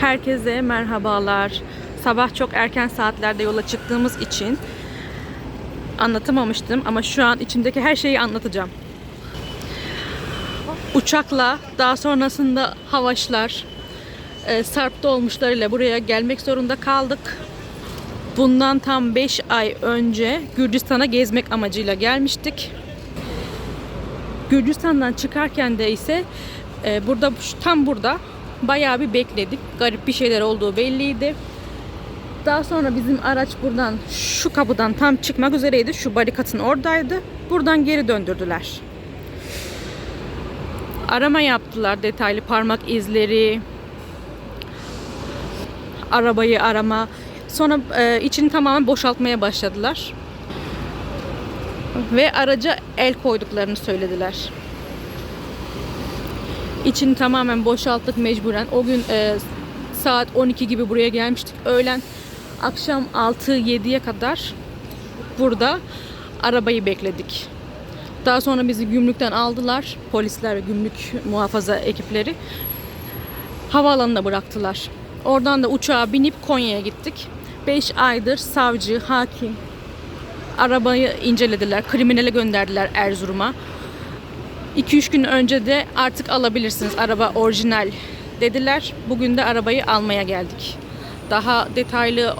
Herkese merhabalar. Sabah çok erken saatlerde yola çıktığımız için anlatamamıştım ama şu an içimdeki her şeyi anlatacağım. Uçakla daha sonrasında havaşlar e, sarp dolmuşlarıyla buraya gelmek zorunda kaldık. Bundan tam 5 ay önce Gürcistan'a gezmek amacıyla gelmiştik. Gürcistan'dan çıkarken de ise e, burada tam burada bayağı bir bekledik. Garip bir şeyler olduğu belliydi. Daha sonra bizim araç buradan şu kapıdan tam çıkmak üzereydi. Şu barikatın oradaydı. Buradan geri döndürdüler. Arama yaptılar. Detaylı parmak izleri, arabayı arama. Sonra e, içini tamamen boşaltmaya başladılar. Ve araca el koyduklarını söylediler. İçini tamamen boşalttık mecburen. O gün e, saat 12 gibi buraya gelmiştik. Öğlen akşam 6-7'ye kadar burada arabayı bekledik. Daha sonra bizi gümrükten aldılar. Polisler gümrük muhafaza ekipleri. Havaalanına bıraktılar. Oradan da uçağa binip Konya'ya gittik. 5 aydır savcı, hakim arabayı incelediler. Kriminale gönderdiler Erzurum'a. 2-3 gün önce de artık alabilirsiniz. Araba orijinal dediler. Bugün de arabayı almaya geldik. Daha detaylı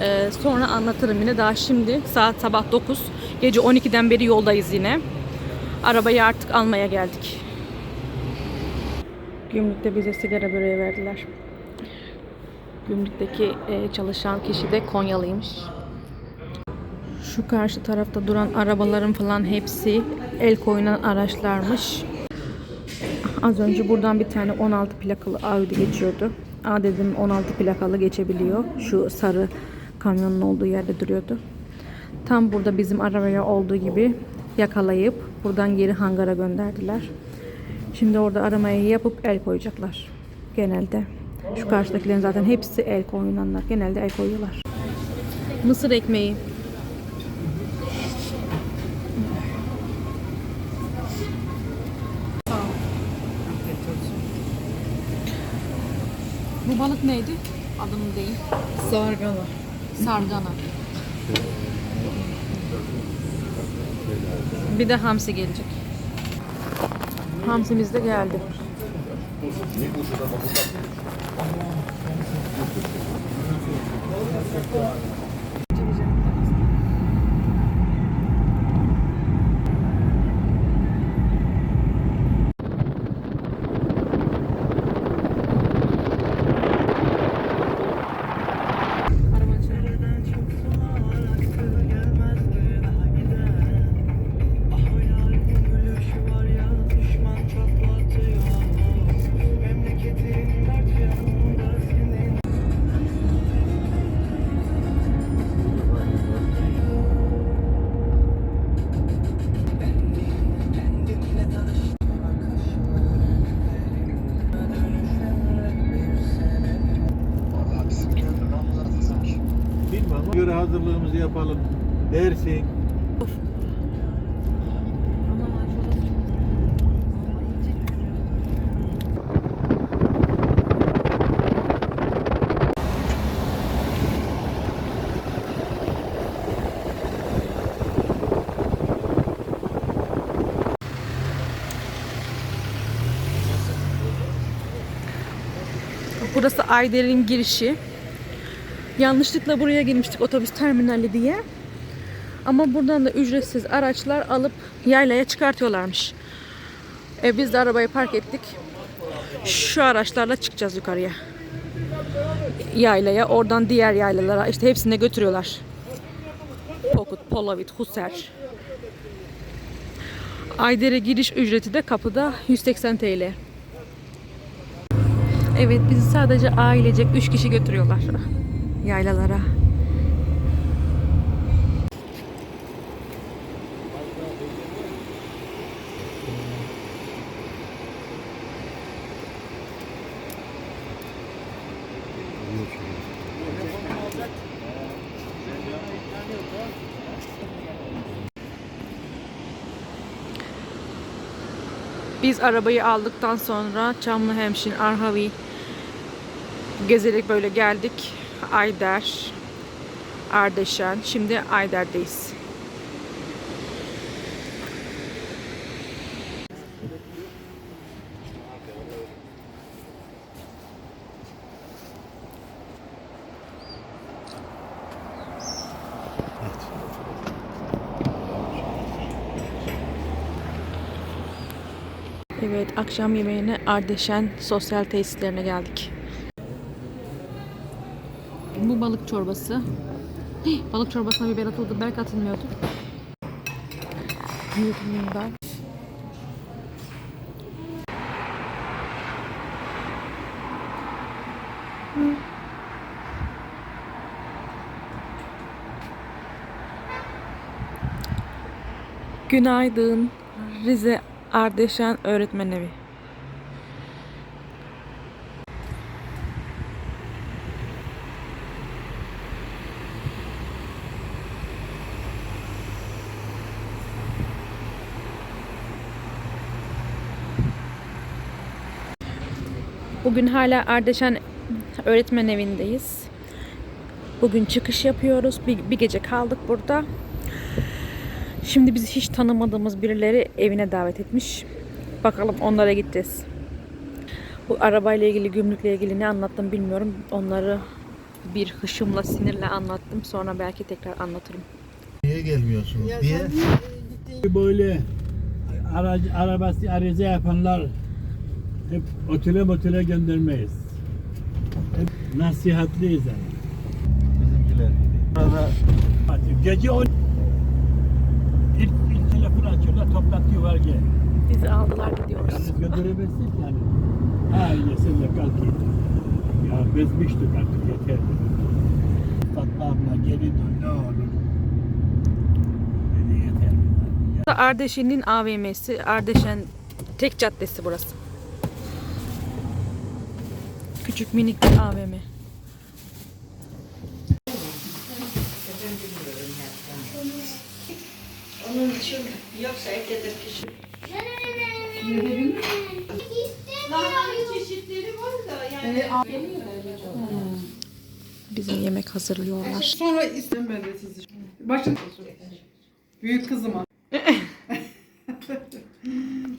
e, sonra anlatırım yine. Daha şimdi saat sabah 9. Gece 12'den beri yoldayız yine. Arabayı artık almaya geldik. Gümrükte bize sigara böreği verdiler. Gümrükteki e, çalışan kişi de Konyalıymış. Şu karşı tarafta duran arabaların falan hepsi el koyulan araçlarmış. Az önce buradan bir tane 16 plakalı Audi geçiyordu. Aa dedim 16 plakalı geçebiliyor. Şu sarı kamyonun olduğu yerde duruyordu. Tam burada bizim arabaya olduğu gibi yakalayıp buradan geri hangara gönderdiler. Şimdi orada aramayı yapıp el koyacaklar. Genelde. Şu karşıdakilerin zaten hepsi el koyulanlar. Genelde el koyuyorlar. Mısır ekmeği. Bu balık neydi? Adını değil. Sargana. Sargana. Bir de hamsi gelecek. Hamsimiz de geldi. Hazırlığımızı yapalım dersin. Burası Ayder'in girişi. Yanlışlıkla buraya girmiştik otobüs terminali diye. Ama buradan da ücretsiz araçlar alıp yaylaya çıkartıyorlarmış. E, biz de arabayı park ettik. Şu araçlarla çıkacağız yukarıya. Yaylaya, oradan diğer yaylalara işte hepsine götürüyorlar. Pokut, Polavit, Huser. Ayder'e giriş ücreti de kapıda 180 TL. Evet bizi sadece ailecek 3 kişi götürüyorlar yaylalara. Biz arabayı aldıktan sonra Çamlıhemşin, Arhavi Gezerek böyle geldik. Ayder, Ardeşen. Şimdi Ayder'deyiz. Evet, akşam yemeğine Ardeşen sosyal tesislerine geldik. Bu balık çorbası. Balık çorbasına biber atıldı, belki atılmıyordu. Büyüklüğüm ben. Günaydın. Rize Ardeşen Öğretmen Evi. Bugün hala Ardeşen Öğretmen Evi'ndeyiz. Bugün çıkış yapıyoruz. Bir, bir gece kaldık burada. Şimdi bizi hiç tanımadığımız birileri evine davet etmiş. Bakalım onlara gideceğiz. Bu arabayla ilgili, gümrükle ilgili ne anlattım bilmiyorum. Onları bir hışımla, sinirle anlattım. Sonra belki tekrar anlatırım. Niye gelmiyorsunuz diye. Böyle aracı, arabası arıza yapanlar hep otele motele göndermeyiz. Hep nasihatliyiz yani. Bizimkiler. Burada Gece on ilk, ilk telefon açıyorlar var gel. Bizi aldılar gidiyoruz. Yalnız gönderemezsin yani. Ha yine sen de kalk git. Ya bezmiştik artık yeter. Fatma abla geri dön ne olur. Dedi yeter. Ardeşen'in AVM'si. Ardeşen tek caddesi burası. Küçük minik bir AVM. Bizim yemek hazırlıyorlar. Sonra istem ben de sizi. Başın. Büyük kızıma.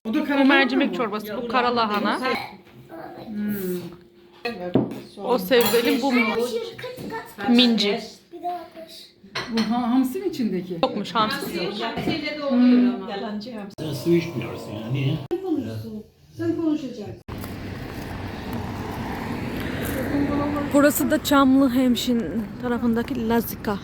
o da Bu karamel mercimek çorbası, bu kara lahana. O sebzeli, bu minci. Bu ha, hamsinin içindeki. Yokmuş hamsi. Sen su içmiyorsun ya niye? Burası da Çamlı Hemşin tarafındaki Lazika.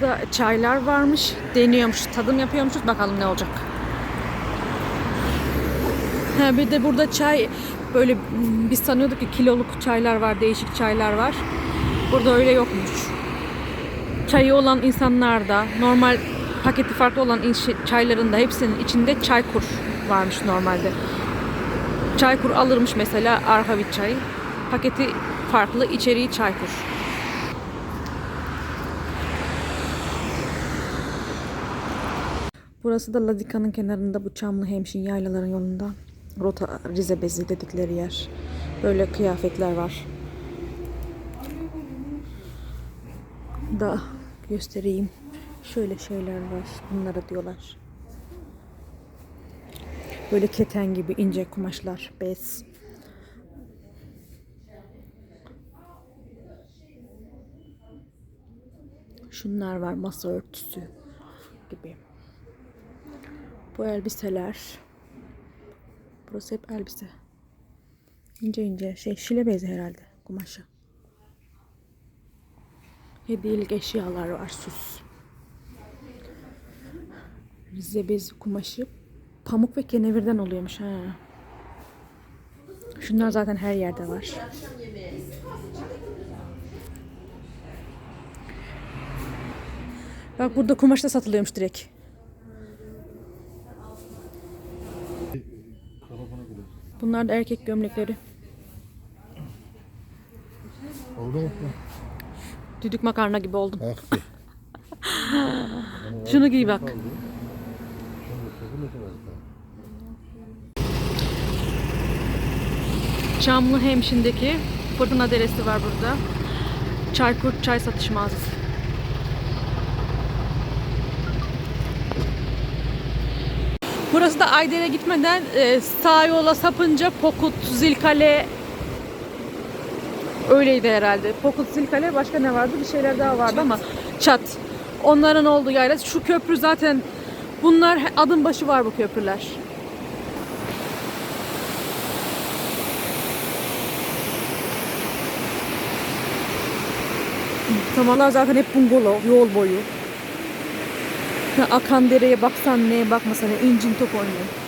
Burada çaylar varmış. Deniyormuş, tadım yapıyormuşuz. Bakalım ne olacak. Ha, bir de burada çay böyle biz sanıyorduk ki kiloluk çaylar var, değişik çaylar var. Burada öyle yokmuş çayı olan insanlar da normal paketi farklı olan çayların da hepsinin içinde çaykur varmış normalde. Çaykur alırmış mesela Arhavit çayı. Paketi farklı, içeriği çaykur. Burası da Lazika'nın kenarında bu Çamlı Hemşin yaylaların yolunda. Rota Rize Bezi dedikleri yer. Böyle kıyafetler var. da göstereyim. Şöyle şeyler var. Bunlara diyorlar. Böyle keten gibi ince kumaşlar, bez. Şunlar var masa örtüsü gibi. Bu elbiseler. Burası hep elbise. İnce ince şey şile bezi herhalde kumaşı. Hediyelik eşyalar var süs. Rize bez kumaşı pamuk ve kenevirden oluyormuş ha. Şunlar zaten her yerde var. Bak burada kumaş da satılıyormuş direkt. Bunlar da erkek gömlekleri. oldu mu? Düdük makarna gibi oldum. Bir. Şunu giy bak. Çamlı Hemşin'deki fırtına deresi var burada. Çarkurt çay satış mağazası. Burası da Ayder'e gitmeden e, sağ yola sapınca Pokut, Zilkale öyleydi herhalde. Pokut, Zilkale başka ne vardı? Bir şeyler daha vardı ama Çat. Onların olduğu yayla. Şu köprü zaten bunlar adım başı var bu köprüler. Tamalar zaten hep bungalov, yol boyu. Akan dereye baksan neye bakmasan incin top oynuyor.